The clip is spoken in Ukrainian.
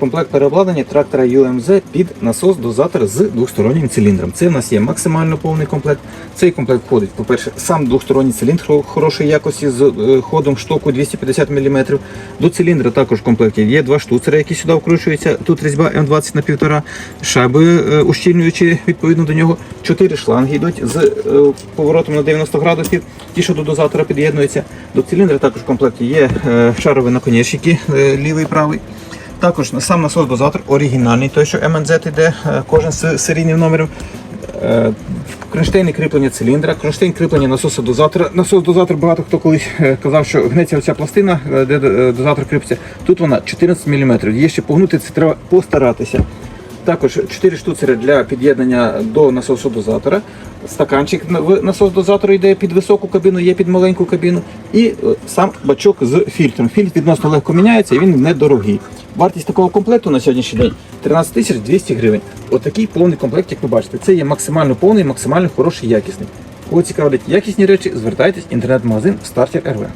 комплект переобладнання трактора UMZ під насос-дозатор з двостороннім циліндром. Це в нас є максимально повний комплект. Цей комплект входить, по-перше, сам двосторонній циліндр хорошої якості з е, ходом штоку 250 мм. До циліндра також в комплекті є два штуцери, які сюди вкручуються. Тут різьба М20 на 1,5, шайби е, ущільнюючі відповідно до нього. Чотири шланги йдуть з е, поворотом на 90 градусів. Ті, що до дозатора під'єднуються. До циліндра також в комплекті є шарові наконечники, лівий і правий. Також сам насос дозатор оригінальний, той, що МНЗ йде, е, кожен з серійним номером. Е, Кронштейни кріплення циліндра, кронштейн кріплення насосу дозатора. Насос дозатор багато хто колись е, казав, що гнеться оця пластина, де дозатор кріпиться. Тут вона 14 мм. Є ще погнути, це треба постаратися. Також 4 штуцери для під'єднання до насосу дозатора. Стаканчик насос дозатора йде під високу кабіну, є під маленьку кабіну. І сам бачок з фільтром. Фільтр відносно легко міняється і він недорогий. Вартість такого комплекту на сьогоднішній день 13 тисяч 200 гривень. Отакий повний комплект, як ви бачите, це є максимально повний, максимально хороший, якісний. Кого цікавлять якісні речі, звертайтесь в інтернет-магазин Starter РВ.